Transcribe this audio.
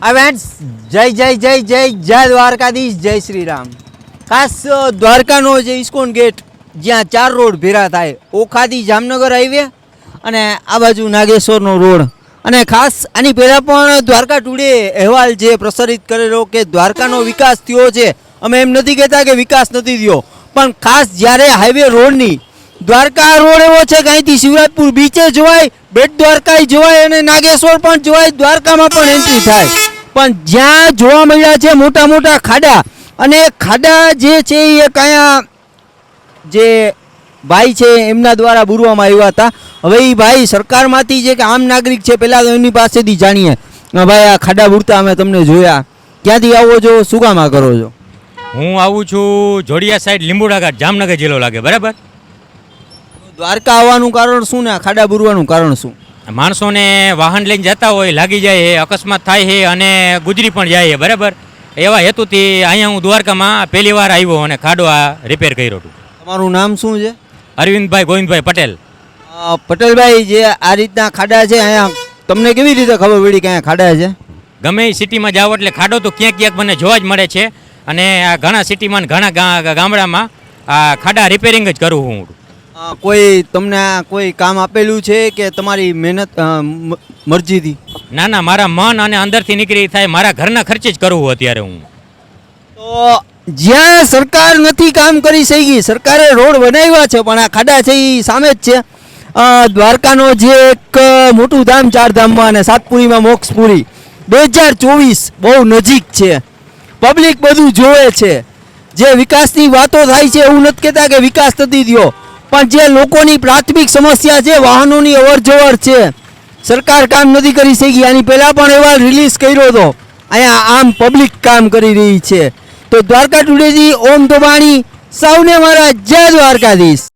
અવેન્ટ્સ જય જય જય જય જય દ્વારકાધીશ, જય શ્રી રામ ખાસ દ્વારકાનો જે ઇસ્કોન ગેટ, જ્યાં ચાર રોડ ભેરા થાય, ઓખાથી જામનગર હાઈવે અને આ બાજુ નાગેશ્વરનો રોડ. અને ખાસ, આની પહેલાં પણ દ્વારકા ટુડે અહેવાલ જે પ્રસારિત કરેલો કે દ્વારકાનો વિકાસ થયો છે, અમે એમ નથી કહેતા કે વિકાસ નથી થયો. પણ ખાસ જ્યારે હાઈવે રોડની દ્વારકા રોડ એવો છે કે અહીંથી શિવરાજપુર બીચે જોવાય, બેટ દ્વારકા જોવાય અને નાગેશ્વર પણ જોવાય, દ્વારકામાં પણ એન્ટ્રી થાય. પણ જ્યાં જોવા મળ્યા છે મોટા મોટા ખાડા અને ખાડા જે છે એ કયા જે ભાઈ છે એમના દ્વારા બુરવામાં આવ્યા હતા. હવે એ ભાઈ સરકારમાંથી જે કે આમ નાગરિક છે પહેલાં તો એમની પાસેથી જાણીએ. ભાઈ આ ખાડા બુરતા અમે તમને જોયા. ક્યાંથી આવો છો? શું કામ આ કરો છો? હું આવું છું જોડિયા સાઈડ લીંબુડા ઘાટ, જામનગર જિલ્લો લાગે, બરાબર? દ્વારકા આવવાનું કારણ શું ને આ ખાડા બુરવાનું કારણ શું? માણસોને વાહન લઈને જતા હોય લાગી જાય છે અકસ્માત થાય છે અને ગુજરી પણ જાય છે બરાબર? એવા હેતુથી અહીંયા હું દ્વારકામાં પહેલી વાર આવ્યો અને ખાડો આ રિપેર કર્યો હતું. તમારું નામ શું છે? અરવિંદભાઈ ગોવિંદભાઈ પટેલ. પટેલભાઈ જે આ રીતના ખાડા છે અહીંયા તમને કેવી રીતે ખબર પડી કે અહીંયા ખાડા છે? ગમે એ સિટીમાં જાઓ એટલે ખાડો તો ક્યાંક ક્યાંક મને જોવા જ મળે છે અને આ ઘણા સિટીમાં ઘણા ગામડામાં આ ખાડા રિપેરિંગ જ કરું હું. કોઈ તમને કોઈ કામ આપેલું છે કે તમારી મહેનત મરજીથી? ના ના મારા મન અને અંદરથી નીકળી થાય મારા ઘરના ખર્ચે જ કરવું અત્યારે હું. તો જ્યાં સરકાર નથી કામ કરી શકી સરકારે રોડ બનાવ્યા છે પણ આ ખાડા છે એ સામે જ છે. દ્વારકાનો જે એક મોટું ધામ ચાર ધામમાં અને સાતપુરીમાં મોક્ષપુરી. બે હજાર ચોવીસ બહુ નજીક છે. પબ્લિક બધું જોવે છે. જે વિકાસની વાતો થાય છે એવું નથી કહેતા કે વિકાસ નથી થયો. પણ જે લોકોની પ્રાથમિક સમસ્યા છે, વાહનોની અવરજવર છે, સરકાર કામ નથી કરી શકી. આની પહેલાં પણ અહેવાલ રિલીઝ કર્યો હતો. અહીંયા આમ પબ્લિક કામ કરી રહી છે. તો દ્વારકા ટુડેજી ઓમ ધોબાણી સૌને મારા જય દ્વારકાધીશ.